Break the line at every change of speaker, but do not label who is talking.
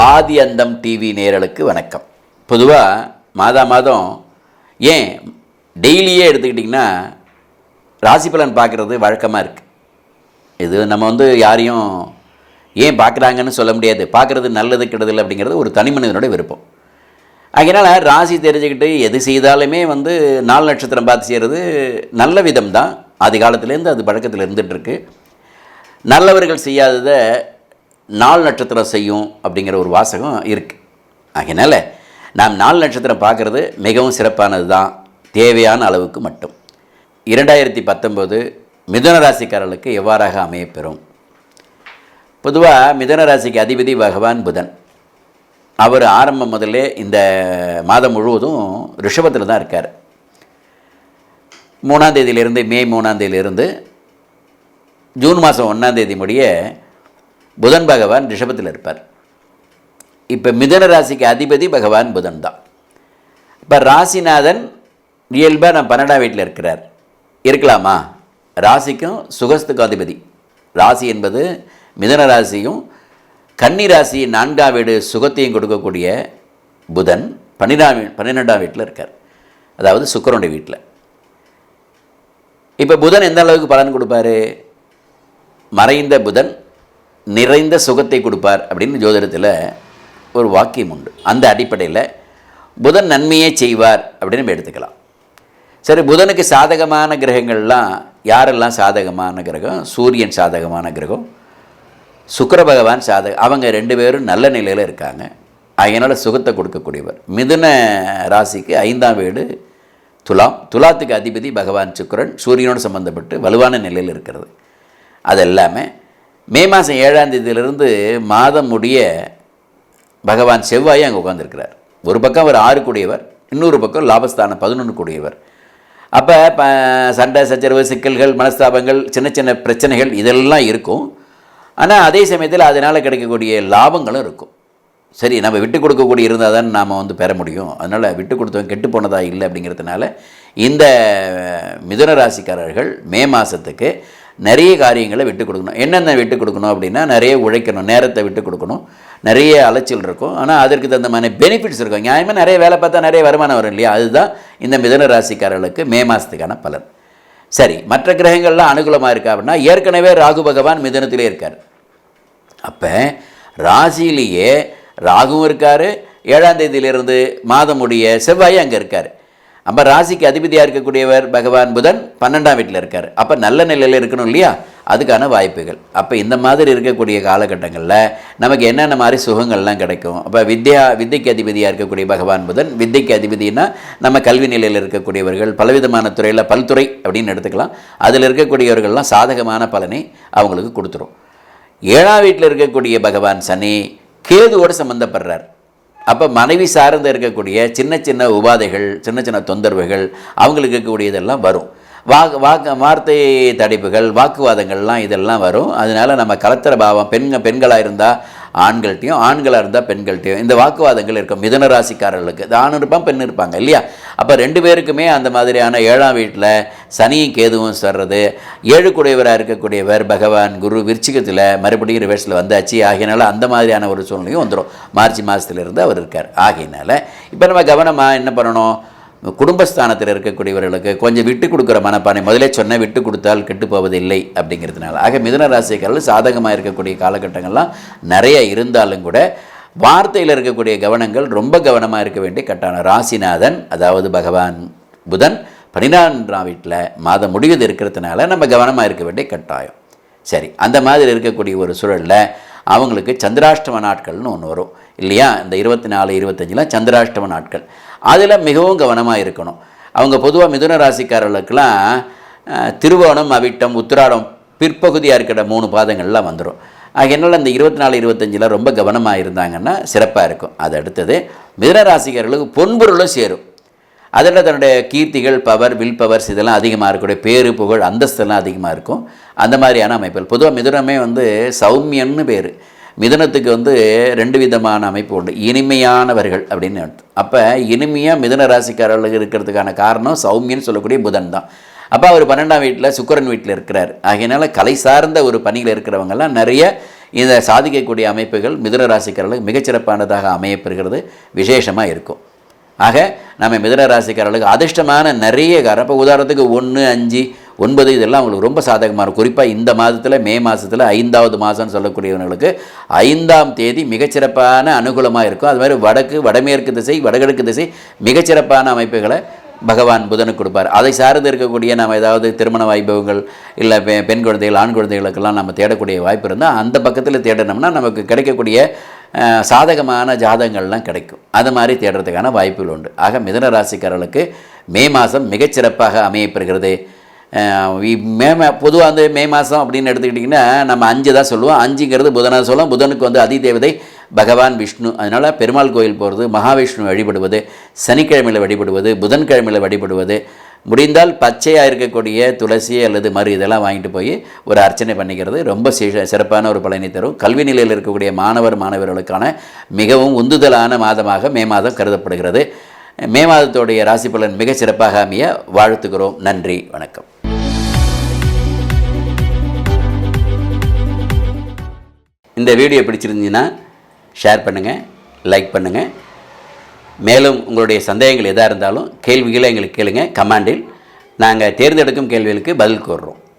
ஆதி அந்தம் டிவி நேரலுக்கு வணக்கம். பொதுவாக மாதா மாதம் ஏன் டெய்லியே எடுத்துக்கிட்டிங்கன்னா ராசி பலன் பார்க்குறது வழக்கமாக இருக்குது இது நம்ம வந்து யாரையும் ஏன் பார்க்குறாங்கன்னு சொல்ல முடியாது. பார்க்குறது நல்லது கெடுதல் அப்படிங்கிறது ஒரு தனி மனிதனோட விருப்பம். அதனால் ராசி தெரிஞ்சுக்கிட்டு எது செய்தாலுமே வந்து நாலு நட்சத்திரம் பார்த்து செய்கிறது நல்ல விதம் தான் ஆதி காலத்துலேருந்து அது பழக்கத்தில் இருந்துகிட்ருக்கு நல்லவர்கள் செய்யாததை நாள் நட்சத்திரம் செய்யும் அப்படிங்கிற ஒரு வாசகம் இருக்குது அதனால் நாம் நாள் நட்சத்திரம் பார்க்குறது மிகவும் சிறப்பானது தான் தேவையான அளவுக்கு மட்டும். இரண்டாயிரத்தி பத்தொம்போது மிதுன ராசிக்காரர்களுக்கு எவ்வாறாக அமையப்பெறும்? பொதுவாக மிதுன ராசிக்கு அதிபதி பகவான் புதன். அவர் ஆரம்பம் முதல்ல இந்த மாதம் முழுவதும் ரிஷபத்தில் தான் இருக்கார். மூணாந்தேதியிலிருந்து மே மூணாந்தேதியிலிருந்து ஜூன் மாதம் ஒன்றாந்தேதி முடிய புதன் பகவான் ரிஷபத்தில் இருப்பார். இப்போ மிதன ராசிக்கு அதிபதி பகவான் புதன் தான். இப்போ ராசிநாதன் இயல்பாக நான் பன்னெண்டாம் வீட்டில் இருக்கிறார். இருக்கலாமா? ராசிக்கும் சுகஸ்துக்கும் அதிபதி. ராசி என்பது மிதன ராசியும் கன்னி ராசி நான்காம் வீடு சுகத்தையும் கொடுக்கக்கூடிய புதன் பன்னிரெண்டாம் பன்னிரெண்டாம் வீட்டில் இருக்கார். அதாவது சுக்கரனுடைய வீட்டில். இப்போ புதன் எந்த அளவுக்கு பலன் கொடுப்பாரு? மறைந்த புதன் நிறைந்த சுகத்தை கொடுப்பார் அப்படின்னு ஜோதிடத்தில் ஒரு வாக்கியம் உண்டு. அந்த அடிப்படையில் புதன் நன்மையே செய்வார் அப்படின்னு நம்ம எடுத்துக்கலாம். சரி புதனுக்கு சாதகமான கிரகங்கள்லாம் யாரெல்லாம் சாதகமான கிரகம்? சூரியன் சாதகமான கிரகம் சுக்கர பகவான் சாதக அவங்க ரெண்டு பேரும் நல்ல நிலையில் இருக்காங்க. அதனால் சுகத்தை கொடுக்கக்கூடியவர். மிதுன ராசிக்கு ஐந்தாம் வீடு துலாம். துலாத்துக்கு அதிபதி பகவான் சுக்கிரன் சூரியனோடு சம்மந்தப்பட்டு வலுவான நிலையில் இருக்கிறது. அது எல்லாமே மே மாதம் ஏழாம் தேதியிலிருந்து மாதம் முடிய பகவான் செவ்வாய் அங்கே உட்காந்துருக்கிறார் ஒரு பக்கம் அவர் ஆறு கூடியவர் இன்னொரு பக்கம் லாபஸ்தானம் பதினொன்று கூடியவர். அப்போ ப சண்டை சச்சரவு சிக்கல்கள் மனஸ்தாபங்கள் சின்ன சின்ன பிரச்சனைகள் இதெல்லாம் இருக்கும். ஆனால் அதே சமயத்தில் அதனால் கிடைக்கக்கூடிய லாபங்களும் இருக்கும். சரி நம்ம விட்டு கொடுக்கக்கூடிய இருந்தால் தான் நாம் வந்து பெற முடியும். அதனால் விட்டு கொடுத்தவன் கெட்டு போனதாக இல்லை அப்படிங்கிறதுனால இந்த மிதுன ராசிக்காரர்கள் மே மாதத்துக்கு நிறைய காரியங்களை விட்டு கொடுக்கணும். என்னென்ன விட்டு கொடுக்கணும் அப்படின்னா நிறைய உழைக்கணும் நேரத்தை விட்டு கொடுக்கணும். நிறைய அலைச்சல் இருக்கும். ஆனால் அதற்கு தகுந்த மாதிரி பெனிஃபிட்ஸ் இருக்கும். நியாயமாக நிறைய வேலை பார்த்தா நிறைய வருமானம் வரும் இல்லையா? அதுதான் இந்த மிதன ராசிக்காரர்களுக்கு மே மாதத்துக்கான பலன். சரி மற்ற கிரகங்கள்லாம் அனுகூலமாக இருக்கா அப்படின்னா ஏற்கனவே ராகு பகவான் மிதனத்திலே இருக்கார். அப்போ ராசியிலேயே ராகுவும் இருக்கார். ஏழாம் தேதியிலிருந்து மாதம் முடிய செவ்வாய் அங்கே இருக்கார். அப்போ ராசிக்கு அதிபதியாக இருக்கக்கூடியவர் பகவான் புதன் பன்னெண்டாம் வீட்டில் இருக்கார். அப்போ நல்ல நிலையில் இருக்கணும் இல்லையா? அதுக்கான வாய்ப்புகள். அப்போ இந்த மாதிரி இருக்கக்கூடிய காலகட்டங்களில் நமக்கு என்னென்ன மாதிரி சுகங்கள்லாம் கிடைக்கும்? அப்போ வித்யா வித்தைக்கு அதிபதியாக இருக்கக்கூடிய பகவான் புதன் வித்தைக்கு அதிபதினா நம்ம கல்வி நிலையில் இருக்கக்கூடியவர்கள் பலவிதமான துறையில் பல்துறை அப்படின்னு எடுத்துக்கலாம். அதில் இருக்கக்கூடியவர்கள்லாம் சாதகமான பலனை அவங்களுக்கு கொடுத்துரும். ஏழாம் வீட்டில் இருக்கக்கூடிய பகவான் சனி கேதுவோடு சம்மந்தப்படுறார் அப்போ மனைவி சார்ந்து இருக்கக்கூடிய சின்ன சின்ன உபாதைகள் சின்ன சின்ன தொந்தரவுகள் அவங்களுக்கு இருக்கக்கூடியதெல்லாம் வரும். வாக்கு வாக்கு வார்த்தை தடைப்புகள் வாக்குவாதங்கள்லாம் இதெல்லாம் வரும். அதனால் நம்ம கலத்திர பாவம் பெண்கள் பெண்களாக இருந்தால் ஆண்கள்ட்டையும் ஆண்களாக இருந்தால் பெண்கள்ட்டையும் இந்த வாக்குவாதங்கள் இருக்கும். மிதன ராசிக்காரர்களுக்கு. இது ஆண் இருப்பான் பெண் இருப்பாங்க இல்லையா? அப்போ ரெண்டு பேருக்குமே அந்த மாதிரியான ஏழாம் வீட்டில் சனியும் கேதுவும் சொல்கிறது ஏழு குடையவராக இருக்கக்கூடியவர் பகவான் குரு விருச்சிகத்தில் மறுபடியும் ரிவர்ஸில் வந்தாச்சு. ஆகையினால அந்த மாதிரியான ஒரு சூழ்நிலையும் வந்துடும் மார்ச் மாதத்துலேருந்து அவர் இருக்கார். ஆகையினால இப்போ நம்ம கவனமாக என்ன பண்ணணும்? குடும்பஸ்தானத்தில் இருக்கக்கூடியவர்களுக்கு கொஞ்சம் விட்டு கொடுக்குற மனப்பானை முதலே சொன்ன விட்டு கொடுத்தால் கெட்டு போவதில்லை அப்படிங்கிறதுனால. ஆக மிதுன ராசிக்காரர்கள் சாதகமாக இருக்கக்கூடிய காலகட்டங்கள்லாம் நிறைய இருந்தாலும் கூட வார்த்தையில் இருக்கக்கூடிய கவனங்கள் ரொம்ப கவனமாக இருக்க வேண்டிய கட்டான. ராசிநாதன் அதாவது பகவான் புதன் பன்னிரெண்டாம் வீட்டில் மாதம் முடிவது இருக்கிறதுனால நம்ம கவனமாக இருக்க வேண்டிய கட்டாயம். சரி அந்த மாதிரி இருக்கக்கூடிய ஒரு சூழலில் அவங்களுக்கு சந்திராஷ்டம நாட்கள்னு ஒன்று வரும். இல்லையா? இந்த இருபத்தி நாலு இருபத்தஞ்சிலாம் சந்திராஷ்டம நாட்கள். அதில் மிகவும் கவனமாக இருக்கணும். அவங்க பொதுவாக மிதுன ராசிக்காரர்களுக்கெல்லாம் திருவோணம் அவிட்டம் உத்திராடம் பிற்பகுதியாக இருக்கிற மூணு பாதங்கள்லாம் வந்துடும் ஆகையினால அந்த இருபத்தி நாலு இருபத்தஞ்சில் ரொம்ப கவனமாக இருந்தாங்கன்னா சிறப்பாக இருக்கும். அது அடுத்தது மிதுன ராசிக்காரர்களுக்கு பொன்பொருளும் சேரும். அதில் தன்னுடைய கீர்த்திகள் பவர் வில் பவர்ஸ் இதெல்லாம் அதிகமாக இருக்கக்கூடிய பேரு புகழ் அந்தஸ்தெல்லாம் அதிகமாக இருக்கும். அந்த மாதிரியான அமைப்புகள். பொதுவாக மிதுனமே வந்து சௌமியன்னு பேர். மிதுனத்துக்கு வந்து ரெண்டு விதமான அமைப்பு உண்டு. இனிமையானவர்கள் அப்படின்னு அப்போ இனிமையாக மிதுன ராசிக்காரர்களுக்கு இருக்கிறதுக்கான காரணம் சௌமியன்னு சொல்லக்கூடிய புதன் தான். அப்போ அவர் பன்னெண்டாம் வீட்டில் சுக்கிரன் வீட்டில் இருக்கிறார். ஆகையினால கலை சார்ந்த ஒரு பணியில் இருக்கிறவங்கெல்லாம் நிறைய இதை சாதிக்கக்கூடிய அமைப்புகள் மிதுன ராசிக்காரர்களுக்கு மிகச்சிறப்பானதாக அமையப்பெறுகிறது விசேஷமாக இருக்கும். ஆக நம்ம மிதன ராசிக்காரர்களுக்கு அதிர்ஷ்டமான நிறைய காரணம் இப்போ உதாரணத்துக்கு ஒன்று அஞ்சு ஒன்பது இதெல்லாம் அவங்களுக்கு ரொம்ப சாதகமாக இருக்கும். குறிப்பாக இந்த மாதத்தில் மே மாதத்தில் ஐந்தாவது மாதம்னு சொல்லக்கூடியவர்களுக்கு ஐந்தாம் தேதி மிகச்சிறப்பான அனுகூலமாக இருக்கும். அது மாதிரி வடக்கு வடமேற்கு திசை வடகிழக்கு திசை மிகச்சிறப்பான அமைப்புகளை பகவான் புதனுக்கு கொடுப்பார். அதை சார்ந்து இருக்கக்கூடிய நம்ம ஏதாவது திருமண வாய்ப்புகள் இல்லை பெ பெண் குழந்தைகள் ஆண் குழந்தைகளுக்கெல்லாம் நம்ம தேடக்கூடிய வாய்ப்பு இருந்தால் அந்த பக்கத்தில் தேடினோம்னா நமக்கு கிடைக்கக்கூடிய சாதகமான ஜாதகங்கள்லாம் கிடைக்கும். அது மாதிரி தேடுறதுக்கான வாய்ப்புகள் உண்டு. ஆக மிதன ராசிக்காரர்களுக்கு மே மாதம் மிகச்சிறப்பாக அமையப்பெறுகிறது. மே பொதுவாக வந்து மே மாதம் அப்படின்னு எடுத்துக்கிட்டிங்கன்னா நம்ம அஞ்சு தான் சொல்லுவோம். அஞ்சுங்கிறது புதனாக சொல்லுவோம் புதனுக்கு வந்து அதிதேவதை பகவான் விஷ்ணு. அதனால் பெருமாள் கோயில் போகிறது மகாவிஷ்ணு வழிபடுவது சனிக்கிழமையில் வழிபடுவது புதன்கிழமையில் வழிபடுவது முடிந்தால் பச்சையாக இருக்கக்கூடிய துளசி அல்லது மறு இதெல்லாம் வாங்கிட்டு போய் ஒரு அர்ச்சனை பண்ணிக்கிறது. ரொம்ப சிறப்பான ஒரு பலனை தரும். கல்வி நிலையில் இருக்கக்கூடிய மாணவர் மாணவர்களுக்கான மிகவும் உந்துதலான மாதமாக மே மாதம் கருதப்படுகிறது. மே மாதத்துடைய ராசி பலன் மிக சிறப்பாக அமைய வாழ்த்துகிறோம். நன்றி. வணக்கம். இந்த வீடியோ பிடிச்சிருந்தீங்கன்னா ஷேர் பண்ணுங்கள் லைக் பண்ணுங்கள் மேலும் உங்களுடைய சந்தேகங்கள் எதாக இருந்தாலும் கேள்விகளை எங்களுக்கு கேளுங்க. கமாண்டில் நாங்கள் தேர்ந்தெடுக்கும் கேள்விகளுக்கு பதில் கூறுறோம்